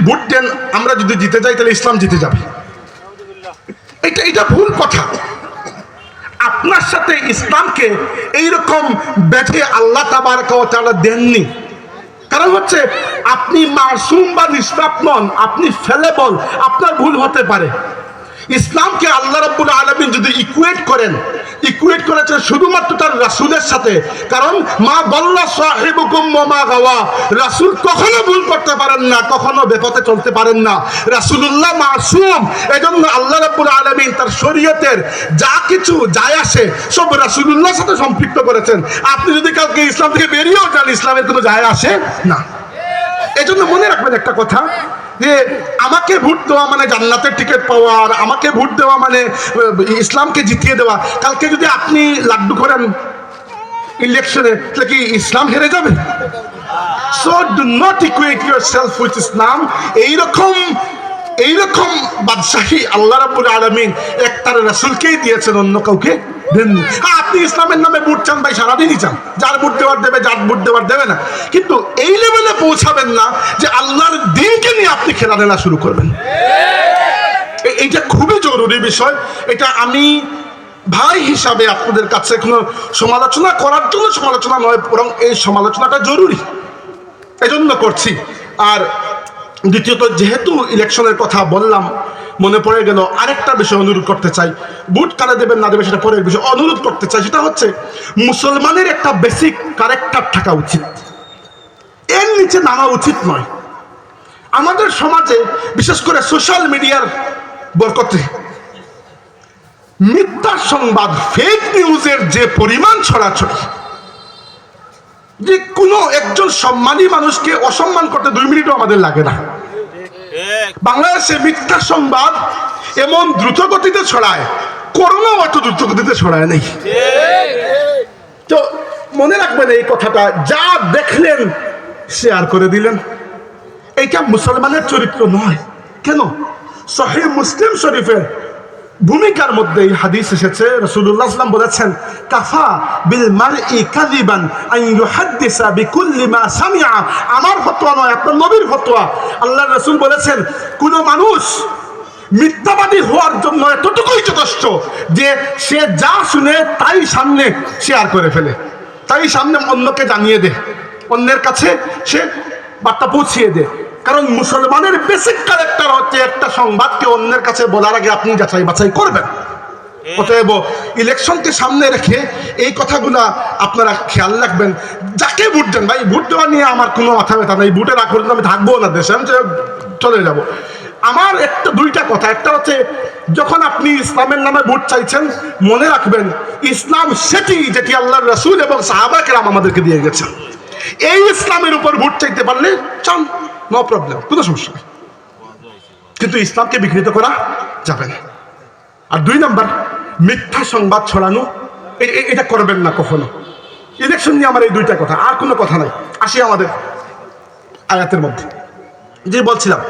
Vote দেন, আমরা যদি জিতে যাই, তাহলে ইসলাম জিতে যাবে। এটা এটা ভুল কথা। আপনার সাথে ইসলামকে এইরকম বেঁধে আল্লাহ তাবারকালা দেননি। কারণ হচ্ছে, আপনি মাসুম বা নিষ্পাপ নন, আপনি ফেলেবল আপনার ভুল হতে পারে। ইসলামকে আল্লাহ রাব্বুল আলমিন যদি ইকুয়েট করেন ইকুয়েট করেছেন শুধুমাত্র তার রাসুলের সাথে। কারণ, মা বল্লা সাহেবুকুম মা গাওয়া। রাসুল কখনো ভুল করতে পারেন না, কখনো বেপথে চলতে পারেন না। রাসুলুল্লাহ মাসুম, এজন্য আল্লাহ রাব্বুল আলমিন তার শরীয়তের যা কিছু যায় আসে, সব রাসুলুল্লাহর সাথে সম্পৃক্ত করেছেন। আপনি যদি কালকে ইসলাম থেকে বেরিয়েও যান, ইসলামের কোনো যায় আসে না। এজন্য মনে রাখবেন একটা কথা যে আমাকে ভোট দেওয়া মানে জান্নাতের টিকিট পাওয়া, আর আমাকে ভোট দেওয়া মানে ইসলামকে জিতিয়ে দেওয়া। কালকে যদি আপনি লাড্ডু করেন ইলেকশনে তাহলে কি ইসলাম হেরে যাবে? So do not equate yourself with Islam এইরকম এইরকম বাদশাহী আল্লাহ রাবুল আলমিন এক তার রাসুলকেই দিয়েছেন, অন্য কাউকে দেননি। হ্যাঁ আপনি ইসলামের নামে ভোট চান ভাই, সারাদিনই চান। যার ভোট দেওয়ার দেবে, যার ভোট দেওয়ার দেবে না। কিন্তু এই লেভেলে পৌঁছাবেন না যে আল্লাহর দিনকে নিয়ে আপনি খেলাধুলা শুরু করবেন। এইটা খুবই জরুরি বিষয়। এটা আমি ভাই হিসাবে আপনাদের কাছে কোনো সমালোচনা করার জন্য সমালোচনা নয়, বরং এই সমালোচনাটা জরুরি। এজন্য করছি। আর দ্বিতীয়ত, যেহেতু ইলেকশনের কথা বললাম, মনে পড়ে গেল আরেকটা বিষয় অনুরোধ করতে চাই। বুট কারা দেবেন না দেবে সেটা পরের বিষয় অনুরোধ করতে চাই। সেটা হচ্ছে, মুসলমানের একটা বেসিক কারেক্টার থাকা উচিত। এর নিচে নামা উচিত নয়। আমাদের সমাজে, বিশেষ করে সোশ্যাল মিডিয়ার বরকতে, মিথ্যা সংবাদ ফেক নিউজের যে পরিমাণ ছড়াছড়ি, যে কোনো একজন সম্মানী মানুষকে অসম্মান করতে দুই মিনিটও আমাদের লাগে না। বাংলাদেশে মিথ্যা সংবাদ এমন দ্রুত গতিতে ছড়ায় করোনা অত দ্রুত গতিতে ছড়ায় নেই। তো মনে রাখবেন এই কথাটা, যা দেখলেন শেয়ার করে দিলেন। এইটা মুসলমানের চরিত্র নয়। কেন? সহি মুসলিম শরীফের ভূমিকার মধ্যে এই হাদিস এসেছে। রসুল্লাহ আসলাম বলেছেন, কাফা বিল মারই কাযিবান আন ইউহাদ্দিসা বিকুল্লি মা সামিআ। আমার ফতোয়া নয়, আপনার নবীর ফতোয়া। আল্লাহ রসুল বলেছেন, কোন মানুষ মিথ্যাবাদী হওয়ার জন্য এতটুকুই যথেষ্ট যে সে যা শুনে তাই সামনে শেয়ার করে ফেলে। তাই সামনে অন্যকে জানিয়ে দে। অন্যের কাছে সে বার্তা পৌঁছিয়ে দে কারণ মুসলমানের বেসিক ক্যারেক্টার হচ্ছে একটা সংবাদকে অন্যের কাছে বলার আগে আপনি যাচাই বাছাই করবেন। অতএব ইলেকশনকে সামনে রেখে এই কথাগুলা আপনারা খেয়াল রাখবেন। যাকে ভোট দেন ভাই ভোট দেওয়া নিয়ে আমার কোনো মাথা ব্যথা নেই। ভোটের আগ পর্যন্ত আমি থাকব না দেশে আমি চলে- চলে যাব। আমার একটা দুইটা কথা। একটা হচ্ছে যখন আপনি ইসলামের নামে ভোট চাইছেন মনে রাখবেন ইসলাম সেটি যেটি আল্লাহ রসুল এবং সাহাবাকেরাম আমাদেরকে দিয়ে গেছেন। এই ইসলামের উপর ভোট চাইতে পারলে চান নো প্রবলেম কোনো সমস্যা নেই। কিন্তু ইসলামকে বিঘ্নিত করা যাবে না। আর দুই নাম্বার, মিথ্যা সংবাদ ছড়ানো এটা করবেন না কখনো। ইলেকশন নিয়ে আমার এই দুইটা কথা, আর কোনো কথা নাই। আসি আমাদের আয়াতের মধ্যে। যে বলছিলাম